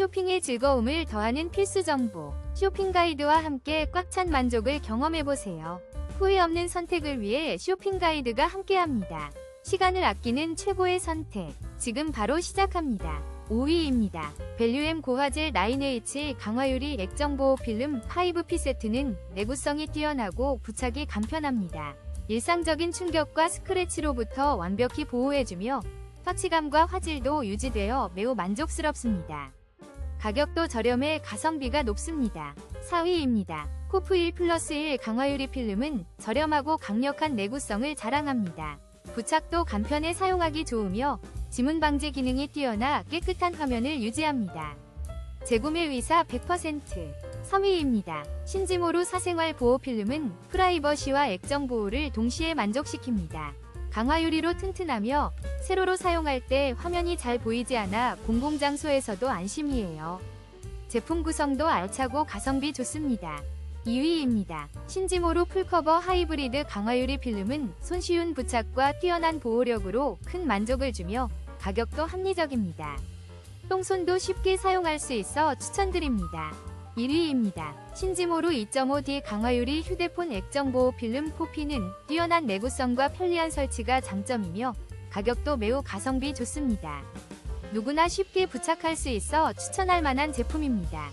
쇼핑의 즐거움을 더하는 필수 정보. 쇼핑 가이드와 함께 꽉 찬 만족을 경험해보세요. 후회 없는 선택을 위해 쇼핑 가이드가 함께합니다. 시간을 아끼는 최고의 선택. 지금 바로 시작합니다. 5위입니다. 밸류엠 고화질 9H 강화유리 액정보호 필름 5P 세트는 내구성이 뛰어나고 부착이 간편합니다. 일상적인 충격과 스크래치로부터 완벽히 보호해주며 터치감과 화질도 유지되어 매우 만족스럽습니다. 가격도 저렴해 가성비가 높습니다. 4위입니다. 코프 1 플러스 1 강화유리 필름은 저렴하고 강력한 내구성을 자랑합니다. 부착도 간편해 사용하기 좋으며 지문 방지 기능이 뛰어나 깨끗한 화면을 유지합니다. 재구매 의사 100% 3위입니다. 신지모루 사생활 보호 필름은 프라이버시와 액정 보호를 동시에 만족시킵니다. 강화유리로 튼튼하며 세로로 사용할 때 화면이 잘 보이지 않아 공공장소에서도 안심이에요. 제품 구성도 알차고 가성비 좋습니다. 2위입니다. 신지모루 풀커버 하이브리드 강화유리 필름은 손쉬운 부착과 뛰어난 보호력으로 큰 만족을 주며 가격도 합리적입니다. 똥손도 쉽게 사용할 수 있어 추천드립니다. 1위입니다. 신지모루 2.5D 강화유리 휴대폰 액정 보호 필름 포피는 뛰어난 내구성과 편리한 설치가 장점이며 가격도 매우 가성비 좋습니다. 누구나 쉽게 부착할 수 있어 추천할 만한 제품입니다.